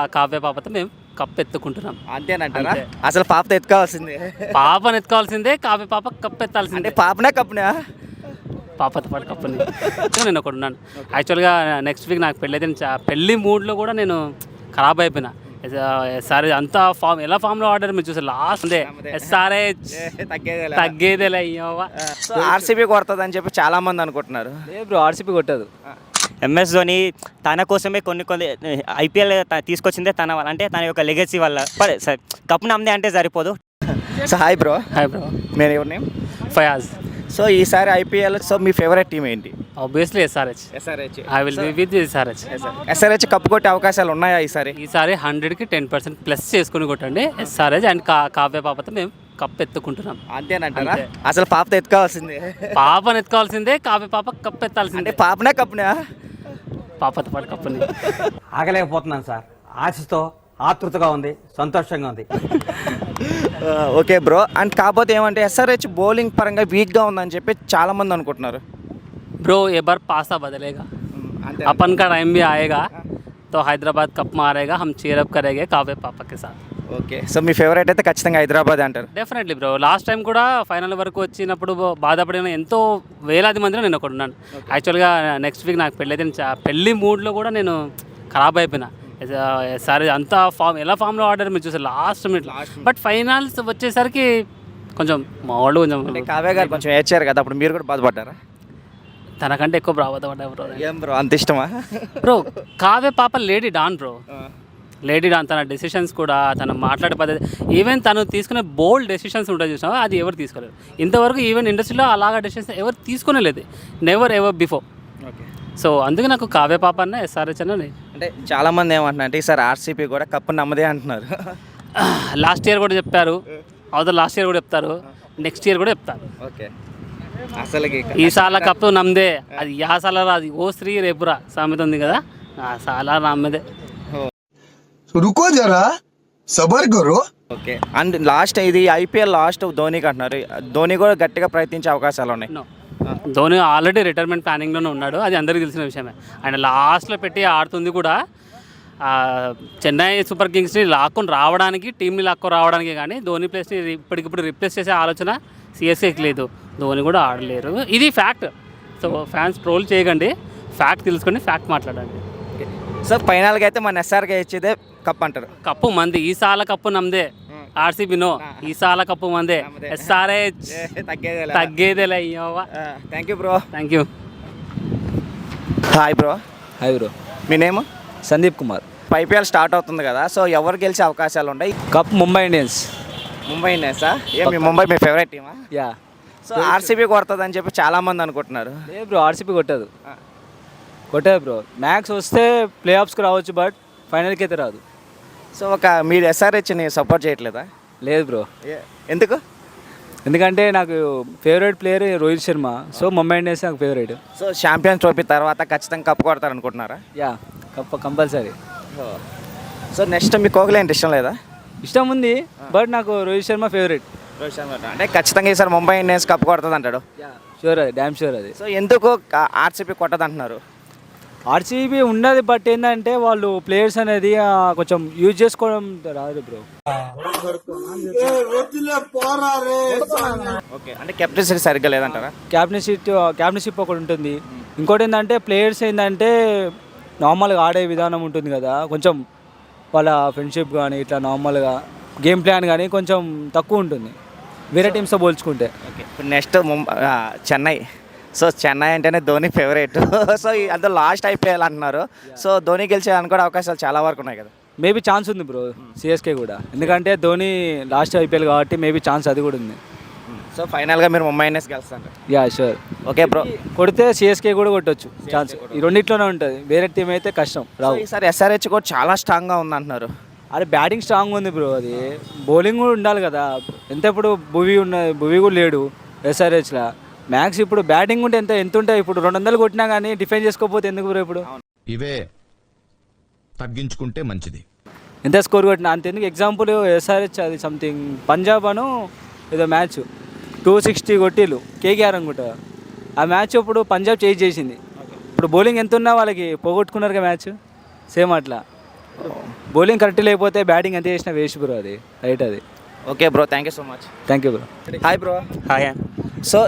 ఆ కావ్య పాపతో మేము కప్పు ఎత్తుకుంటున్నాం అంతేనంటారా? అంతే. అసలు పాపతో ఎత్తుకోవాల్సిందే. పాపను ఎత్తుకోవాల్సిందే కావ్య పాప కప్పు అంటే ఎత్తాల్సిందే పాపనే కప్పునా? పాపతో పాటు కప్పుని. నేను ఒకటి ఉన్నాను. యాక్చువల్గా నెక్స్ట్ వీక్ నాకు పెళ్ళి అయితే నేను చా- పెళ్ళి మూడ్లో కూడా నేను ఖరాబ్ అయిపోయినా. సరే అంతా ఫామ్ ఎలా ఫామ్లో ఆర్డర్ మీరు చూసారు? లాస్ట్ అదే ఎస్ఆర్హెచ్. తగ్గేదే తగ్గేదేలే. అయ్యవ్వ సో ఆర్సీబీ కొడుతుంది అని చెప్పి చాలా మంది అనుకుంటున్నారు. లేదు బ్రో ఆర్సీపీ కొట్టదు. ఎంఎస్ ధోని తన కోసమే కొన్ని కొన్ని ఐపీఎల్ తీసుకొచ్చిందే తన వల్ల అంటే తన యొక్క లెగసీ వల్ల. సరే కప్పు నమ్మదే అంటే సరిపోదు. So hi bro hi bro నేను ఎవరి నేమ్ ఫయాజ్ సో ఈసారి ఐపీఎల్ సో మీ ఫేవరెట్ టీం ఏంటి? Obviously SRH SRH I will be with SRH SRH cup కొట్టే అవకాశాలు ఉన్నాయా ఈసారి? ఈసారి హండ్రెడ్కి టెన్ పర్సెంట్ ప్లస్ చేసుకుని కొట్టండి. ఎస్ఆర్హెచ్ అండ్ కా కావ్య పాపతో మేము కప్పు ఎత్తుకుంటున్నాం. అంతేనంటారా? అంతే. అసలు పాపతో ఎత్తుకోవాల్సిందే. పాపను ఎత్తుకోవాల్సిందే కావ్య పాప కప్పు అంటే ఎత్తాల్సిందే పాపనే కప్పునా? పాపతో పాటు కప్పుని ఆగలేకపోతున్నాను సార్ ఆశతో ఆతృతగా ఉంది సంతోషంగా ఉంది ఓకే బ్రో అండ్ కాకపోతే ఏమంటే ఎస్ఆర్హెచ్ బౌలింగ్ పరంగా వీక్గా ఉందని చెప్పి చాలా మంది అనుకుంటున్నారు ब्रो ये बार पासा बदलेगा अपन का टाइम भी आएगा तो हैदराबाद कप मारेगा हम चेयर अप करेंगे काव्य पापा के साथ ఓకే. సో మీ ఫేవరెట్ అయితే ఖచ్చితంగా హైదరాబాద్ అంటారు. డెఫినెట్లీ బ్రో లాస్ట్ టైం కూడా ఫైనల్ వరకు వచ్చినప్పుడు బాధపడిన ఎంతో వేలాది మందిలో నేను ఒకటి ఉన్నాను. యాక్చువల్గా నెక్స్ట్ వీక్ నాకు పెళ్ళి అయితే పెళ్ళి మూడ్లో కూడా నేను ఖరాబ్ అయిపోయినా. సరే అంతా ఫామ్ ఎలా ఫామ్లో ఆర్డర్ మీరు చూసారు లాస్ట్ మినిట్ బట్ ఫైనల్స్ వచ్చేసరికి కొంచెం మా వాళ్ళు కొంచెం కావ్య గారు కొంచెం ఏడ్చారు కదా అప్పుడు మీరు కూడా బాధపడ్డారా? తనకంటే ఎక్కువ బాధపడ్డా బ్రో ఏం బ్రో అంత ఇష్టమా? బ్రో కావ్య పాప లేడీ డాన్ బ్రో. లేడీ తన డెసిషన్స్ కూడా తను మాట్లాడే పద్ధతి ఈవెన్ తను తీసుకునే బోల్డ్ డెసిషన్స్ ఉంటాయి చూసినావా? అది ఎవరు తీసుకోలేదు. ఇంతవరకు ఈవెన్ ఇండస్ట్రీలో అలాగా డెసిషన్స్ ఎవరు తీసుకునే లేదు never ever before okay so అందుకే నాకు కావ్య పాప అన్న ఎస్ఆర్హెచ్ అన్న అంటే చాలా మంది ఏమంటున్నారు అంటే ఈసారి ఆర్సీపీ కూడా కప్పు నమ్మదే అంటున్నారు. లాస్ట్ ఇయర్ కూడా చెప్పారు. అవతల లాస్ట్ ఇయర్ కూడా చెప్తారు. నెక్స్ట్ ఇయర్ కూడా చెప్తారు. ఓకే అసలుకి ఈ సాల కప్పు నమ్మదే అది యా సాల అది ఓ స్త్రీ రేపురా. సామెత ఉంది కదా. ఆ సాల నమ్మదే. रुको जरा सबर करो ఓకే అండ్ లాస్ట్ ఇది ఐపీఎల్ లాస్ట్ ధోనికి అంటున్నారు ధోని కూడా గట్టిగా ప్రయత్నించే అవకాశాలు ఉన్నాయి నో ధోని ఆల్రెడీ రిటైర్మెంట్ ప్లానింగ్లోనే ఉన్నాడు అది అందరికీ తెలిసిన విషయమే ఆయన లాస్ట్లో పెట్టి ఆడుతుంది కూడా ఆ, చెన్నై సూపర్ కింగ్స్ని లాక్కొని రావడానికి టీంని లాక్కొని రావడానికి కానీ ధోని ప్లేస్ని ఇప్పటికిప్పుడు రిప్లేస్ చేసే ఆలోచన సిఎస్కేకి లేదు ధోని కూడా ఆడలేరు ఇది ఫ్యాక్ట్ సో ఫ్యాన్స్ ట్రోల్ చేయకండి ఫ్యాక్ట్ తెలుసుకొని ఫ్యాక్ట్ మాట్లాడండి సో ఫైనల్గా అయితే మన ఎస్ఆర్కే ఇచ్చేదే కప్ అంటారు. కప్పు మంది ఈ సాల కప్పు నమ్మదే ఆర్సీబీ నో ఈ సాల కప్పు మందే. ఎస్ఆర్హెచ్. తగ్గేదేలే. అయ్యవ్వ thank you bro thank you hi bro hi bro me name Sandeep Kumar. IPL start అవుతుంది కదా సో ఎవరు గెలిచే అవకాశాలు ఉన్నాయి కప్ ముంబై ఇండియన్స్. ముంబై ఇండియన్సా ఏ మీ ముంబై మీ ఫేవరెట్ టీమా యా. సో ఆర్సీబీ కొడుతుంది అని చెప్పి చాలా మంది అనుకుంటున్నారు. లేదు బ్రో ఆర్సీపీ కొట్టదు. కొట్టదు బ్రో మ్యాక్స్ వస్తే ప్లే ఆఫ్స్కి రావచ్చు బట్ ఫైనల్కి అయితే రాదు. సో ఒక మీరు ఎస్ఆర్హెచ్ని సపోర్ట్ చేయట్లేదా? లేదు బ్రో. ఎందుకు? ఎందుకంటే నాకు favourite player Rohit Sharma. So Mumbai Indians నాకు ఫేవరెట్ సో ఛాంపియన్స్ ట్రోఫీ తర్వాత ఖచ్చితంగా కప్ కొడతారు అనుకుంటున్నారా yeah cup compulsory. So next మీ కోహ్లీ అంటే ఇష్టం లేదా? ఇష్టం ఉంది బట్ నాకు రోహిత్ శర్మ ఫేవరెట్ రోహిత్ శర్మ అంటే ఖచ్చితంగా ఈసారి ముంబై ఇండియన్స్ కప్ కొడుతుంది అంటాడు షూర్ అది డ్యామ్ షూర్ అది. సో ఎందుకు ఆర్సీబీ కొట్టదు అంటున్నారు ఆర్సీబీ ఉండదు బట్ ఏంటంటే వాళ్ళు ప్లేయర్స్ అనేది కొంచెం యూజ్ చేసుకోవడం రాదు బ్రో ఓకే అంటే కెప్టెన్సీ సరిగ్గా లేదంటారా? క్యాప్టెన్షిప్ క్యాప్టెన్షిప్ ఒకటి ఉంటుంది. ఇంకోటి ఏంటంటే ప్లేయర్స్ ఏంటంటే నార్మల్గా ఆడే విధానం ఉంటుంది కదా కొంచెం వాళ్ళ ఫ్రెండ్షిప్ కానీ ఇట్లా నార్మల్గా గేమ్ ప్లాన్ కానీ కొంచెం తక్కువ ఉంటుంది. వేరే టీమ్స్తో పోల్చుకుంటే. ఓకే ఇప్పుడు నెక్స్ట్ ముంబై చెన్నై. సో చెన్నై అంటేనే ధోని ఫేవరెట్ సో అందులో లాస్ట్ ఐపీఎల్ అంటున్నారు. సో ధోని గెలిచే అనుకోవడం అవకాశాలు చాలా వరకు ఉన్నాయి కదా. మేబీ ఛాన్స్ ఉంది బ్రో సిఎస్కే కూడా. ఎందుకంటే ధోని లాస్ట్ ఐపీఎల్ కాబట్టి మేబీ ఛాన్స్ అది కూడా ఉంది. సో ఫైనల్గా మీరు ముంబై ఇండియన్స్ గెలుస్తారు యా షూర్ ఓకే బ్రో కొడితే సిఎస్కే కూడా కొట్టొచ్చు ఛాన్స్ ఈ రెండిట్లోనే ఉంటుంది. వేరే టీం అయితే కష్టం రావు. ఈసారి ఎస్ఆర్హెచ్ కూడా చాలా స్ట్రాంగ్గా ఉంది అంటున్నారు అరే బ్యాటింగ్ స్ట్రాంగ్ ఉంది బ్రో అది. బౌలింగ్ కూడా ఉండాలి కదా. ఎంత ఇప్పుడు భువి ఉన్న భువి కూడా లేడు ఎస్ఆర్హెచ్లో మ్యాక్స్ ఇప్పుడు బ్యాటింగ్ ఉంటే ఎంత ఎంత ఉంటాయి? ఇప్పుడు రెండు వందలు కొట్టినా కానీ డిఫెండ్ చేసుకోకపోతే ఎందుకు బ్రో ఇప్పుడు? ఇవే తగ్గించుకుంటే మంచిది. ఎంత స్కోర్ కొట్టినా? అంతెందుకు? ఎగ్జాంపుల్ ఎస్ఆర్హెచ్ అది సంథింగ్ పంజాబ్ అను ఏదో మ్యాచ్ టూ సిక్స్టీ కొట్టిలు కేకేఆర్ అనుకుంటా. ఆ మ్యాచ్ ఇప్పుడు పంజాబ్ చేంజ్ చేసింది. ఇప్పుడు బౌలింగ్ ఎంత ఉన్నా వాళ్ళకి పోగొట్టుకున్నారు మ్యాచ్ సేమ్ అట్లా. బౌలింగ్ కరెక్ట్ లేకపోతే బ్యాటింగ్ ఎంత చేసినా వేస్ట్ బ్రో అది. రైట్ అది. Okay bro thank you so much thank you bro hi bro hi so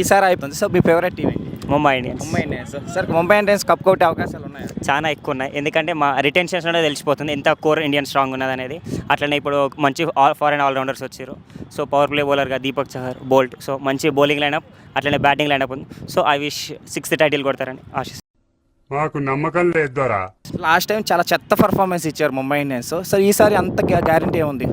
ఈసారి అయిపోయింది. సో మీ ఫేవరెట్ టీం ఏంటి? Mumbai Indians. Mumbai Indians. Sir Mumbai Indians cup కొట్టే అవకాశాలు ఉన్నాయా? చాలా ఎక్కువ ఉన్నాయి ఎందుకంటే మా రిటెన్షన్స్ అనేది తెలిసిపోతుంది. ఎంత కోర్ ఇండియన్ స్ట్రాంగ్ ఉన్నది అనేది. అట్లనే ఇప్పుడు మంచి ఆల్ ఫారెన్ ఆల్రౌండర్స్ వచ్చారు. సో పవర్ ప్లే బౌలర్గా దీపక్ చహర్ బోల్ట్ సో మంచి బౌలింగ్ లైనప్ అట్లనే బ్యాటింగ్ లైనప్ ఉంది. So I wish sixth title కొడతారని ఆశిస్తున్నాను. మాకు నమ్మకం లేదు లాస్ట్ టైం చాలా చెత్త పర్ఫార్మెన్స్ ఇచ్చారు ముంబై ఇండియన్స్. సో ఈసారి అంత గ్యారంటీ ఉంది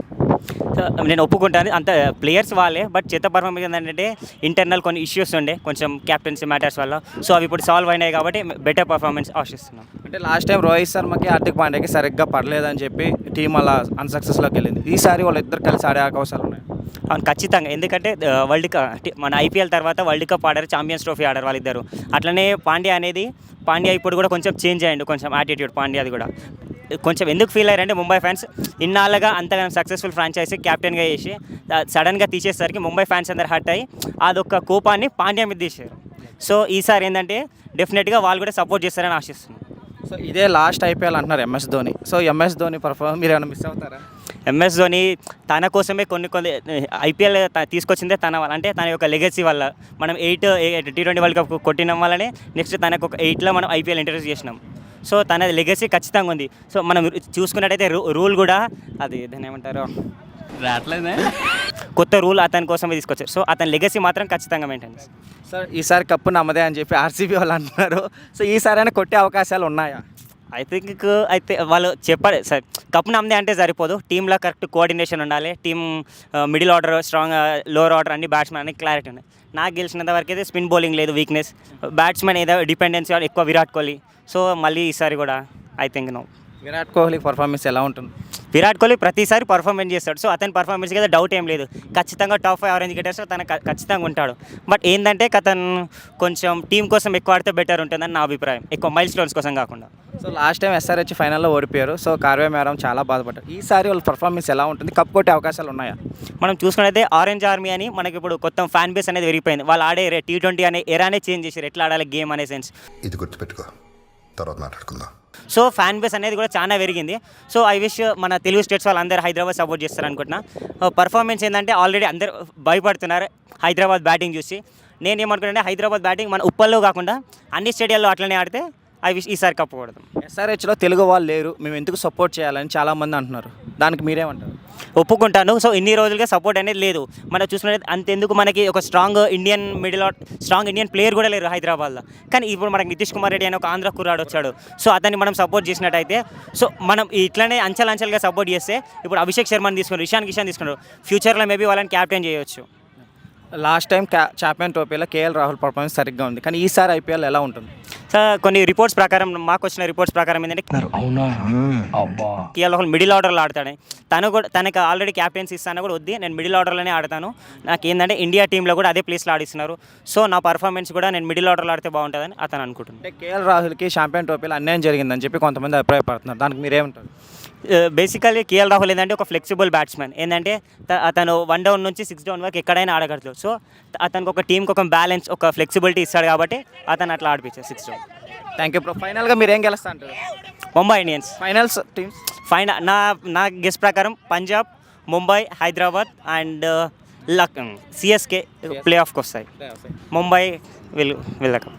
నేను ఒప్పుకుంటాను. అంత ప్లేయర్స్ వాళ్ళే బట్ చెత్త పర్ఫార్మెన్స్ ఏంటంటే ఇంటర్నల్ కొన్ని ఇష్యూస్ ఉండే కొంచెం క్యాప్టెన్సీ మ్యాటర్స్ వల్ల. సో అవి ఇప్పుడు సాల్వ్ అయినాయి కాబట్టి బెటర్ పర్ఫార్మెన్స్ ఆశిస్తున్నాం. అంటే లాస్ట్ టైం రోహిత్ శర్మకి హార్దిక్ పాండ్యాకి సరిగ్గా పడలేదని చెప్పి టీం అలా అన్సక్సెస్లోకి వెళ్ళింది. ఈసారి వాళ్ళిద్దరు కలిసి ఆడే అవకాశాలు ఉన్నాయి. అవును ఖచ్చితంగా. ఎందుకంటే వరల్డ్ కప్ మన ఐపీఎల్ తర్వాత వరల్డ్ కప్ ఆడారు ఛాంపియన్స్ ట్రోఫీ ఆడారు వాళ్ళిద్దరు. అట్లనే పాండ్యా అనేది పాండ్యా ఇప్పుడు కూడా కొంచెం చేంజ్ అయ్యండు కొంచెం యాటిట్యూడ్ పాండ్యాది కూడా. కొంచెం ఎందుకు ఫీల్ అయ్యారంటే ముంబై ఫ్యాన్స్ ఇన్నాళ్ళుగా అంతగానో సక్సెస్ఫుల్ ఫ్రాంచైజీ క్యాప్టెన్గా చేసి సడన్గా తీసేసరికి ముంబై ఫ్యాన్స్ అందరు హర్ట్ అయ్యి అదొక కోపాన్ని పాండ్యా మీద తీసారు సో ఈసారి ఏంటంటే డెఫినెట్గా వాళ్ళు కూడా సపోర్ట్ చేస్తారని ఆశిస్తున్నాను సో ఇదే లాస్ట్ ఐపీఎల్ అంటున్నారు MS Dhoni. So MS Dhoni performance మీరు ఏమైనా మిస్ అవుతారా? ఎంఎస్ ధోని తన కోసమే కొన్ని కొన్ని ఐపీఎల్ తీసుకొచ్చిందే తన వల్ల అంటే తన యొక్క లెగసీ వల్ల. మనం eight T twenty world cup కొట్టిన వల్లనే నెక్స్ట్ తనకు ఒక ఎయిట్లో మనం ఐపీఎల్ ఇంట్రడ్యూస్ చేసినాం. సో తన లెగసీ ఖచ్చితంగా ఉంది. సో మనం చూసుకున్నట్టయితే రూల్ కూడా అది దాన్ని ఏమంటారు? రావట్లేదే. కొత్త రూల్ అతని కోసమే తీసుకొచ్చారు. సో అతని లెగసీ మాత్రం ఖచ్చితంగా మెయింటైన్ సార్ ఈసారి కప్పు నమ్మదే అని చెప్పి ఆర్సీబీ వాళ్ళు అంటున్నారు. సో ఈసారి అయినా కొట్టే అవకాశాలు ఉన్నాయా? ఐ థింక్ అయితే వాళ్ళు చెప్పారు సార్ కప్పు నమ్మదే అంటే సరిపోదు. టీంలో కరెక్ట్ కోఆర్డినేషన్ ఉండాలి. Team middle order strong lower order అన్ని బ్యాట్స్మెన్ అన్ని క్లారిటీ ఉన్నాయి. నాకు గెలిచినంత వరకు అయితే స్పిన్ బౌలింగ్ లేదు వీక్నెస్ బ్యాట్స్మెన్ ఏదో డిపెండెన్సీ ఎక్కువ విరాట్ కోహ్లీ. సో మళ్ళీ ఈసారి కూడా I think no Virat Kohli performance ఎలా ఉంటుంది? విరాట్ కోహ్లీ ప్రతిసారి పర్ఫార్మెన్స్ చేస్తాడు. సో అతని పర్ఫార్మెన్స్ కదా డౌట్ ఏం లేదు. ఖచ్చితంగా టాప్ ఫైవ్ ఆరెంజ్ గెటర్స్ తన ఖచ్చితంగా ఉంటాడు. బట్ ఏంటంటే అతను కొంచెం టీం కోసం ఎక్కువ ఆడితే బెటర్ ఉంటుందని నా అభిప్రాయం. ఎక్కువ మైల్ స్టోన్స్ కోసం కాకుండా. సో లాస్ట్ టైం ఎస్ఆర్హెచ్ ఫైనల్లో ఓడిపోయారు. సో కార్వే మేరం చాలా బాధపడ్డారు. ఈసారి వాళ్ళ పర్ఫార్మెన్స్ ఎలా ఉంటుంది? కప్ కొట్టే అవకాశాలు ఉన్నాయా? మనం చూసుకున్నైతే ఆరెంజ్ ఆర్మీ అని మనకి ఇప్పుడు కొత్త ఫ్యాన్ బేస్ అనేది పెరిగిపోయింది. వాళ్ళు ఆడే టీ ట్వంటీ అనే ఎరానే చేంజ్ చేశారు. ఎట్లా ఆడాలి గేమ్ అనే సెన్స్ ఇది గుర్తుపెట్టుకో. తర్వాత మాట్లాడుకుందాం. సో ఫ్యాన్ బేస్ అనేది కూడా చాలా పెరిగింది. సో ఐ విష్ మన తెలుగు స్టేట్స్ వాళ్ళందరూ హైదరాబాద్ సపోర్ట్ చేస్తారు అనుకుంటున్నా పర్ఫార్మెన్స్ ఏంటంటే ఆల్రెడీ అందరు భయపడుతున్నారు హైదరాబాద్ బ్యాటింగ్ చూసి. నేను ఏమనుకున్నానంటే హైదరాబాద్ బ్యాటింగ్ మన ఉప్పల్లో కాకుండా అన్ని స్టేడియాల్లో అట్లనే ఆడితే విష్ ఈసారి కప్పు కొడదాం ఎస్ఆర్హెచ్లో తెలుగు వాళ్ళు లేరు. మేము ఎందుకు సపోర్ట్ చేయాలని చాలామంది అంటున్నారు. దానికి మీరేమంటారు? ఒప్పుకుంటాను. సో ఇన్ని రోజులుగా సపోర్ట్ అనేది లేదు. మనం చూసుకున్నట్టు అంతెందుకు మనకి ఒక strong Indian middle strong Indian player కూడా లేరు హైదరాబాద్లో. కానీ ఇప్పుడు మనకి నితీష్ కుమార్ రెడ్డి అని ఒక ఆంధ్ర కుర్రాడు వచ్చాడు. సో అతన్ని మనం సపోర్ట్ చేసినట్టయితే సో మనం ఇట్లనే అంచెలంచెలుగా సపోర్ట్ చేస్తే ఇప్పుడు అభిషేక్ శర్మని తీసుకున్నారు ఇషాన్ కిషాన్ తీసుకున్నారు. ఫ్యూచర్లో మేబీ వాళ్ళని క్యాప్టెన్ చేయొచ్చు. లాస్ట్ టైం క్యా చాంపియన్ ట్రోఫీలో కేఎల్ రాహుల్ పర్ఫార్మెన్స్ సరిగ్గా ఉంది. కానీ ఈసారి ఐపీఎల్ ఎలా ఉంటుంది? సో కొన్ని రిపోర్ట్స్ ప్రకారం మాకు వచ్చిన రిపోర్ట్స్ ప్రకారం ఏంటంటే కేఎల్ రాహుల్ మిడిల్ ఆర్డర్లో ఆడతాడు. తను కూడా తనకు ఆల్రెడీ క్యాప్టెన్సీ ఇస్తాను కూడా వద్ది నేను మిడిల్ ఆర్డర్లోనే ఆడతాను. నాకు ఏంటంటే ఇండియా టీంలో కూడా అదే ప్లేస్లో ఆడిస్తున్నారు. సో నా పర్ఫార్మెన్స్ కూడా నేను మిడిల్ ఆర్డర్లో ఆడితే బాగుంటుందని అతను అనుకుంటున్నాను అంటే కేఎల్ రాహుల్కి చాంపియన్ ట్రోఫీలో అన్యాయం జరిగిందని చెప్పి కొంతమంది అభిప్రాయపడుతున్నారు. దానికి మీరేమంటారు? బేసికల్లీ కేఎల్ రాహుల్ ఏంటంటే ఒక ఫ్లెక్సిబుల్ బ్యాట్స్మెన్ ఏంటంటే అతను వన్ డౌన్ నుంచి సిక్స్ డౌన్ వరకు ఎక్కడైనా ఆడగలదు సో అతనికి ఒక టీంకి ఒక బ్యాలెన్స్ ఒక ఫ్లెక్సిబిలిటీ ఇస్తాడు కాబట్టి అతను అట్లా ఆడిపించారు six down thank you bro ఫైనల్గా మీరు ఏం గెలుస్తా అంటారు? Mumbai Indians finals teams final నా నా గెస్ ప్రకారం Punjab Mumbai Hyderabad and luck CSK play ఆఫ్కి వస్తాయి. ముంబై విల్ వెళ్ళక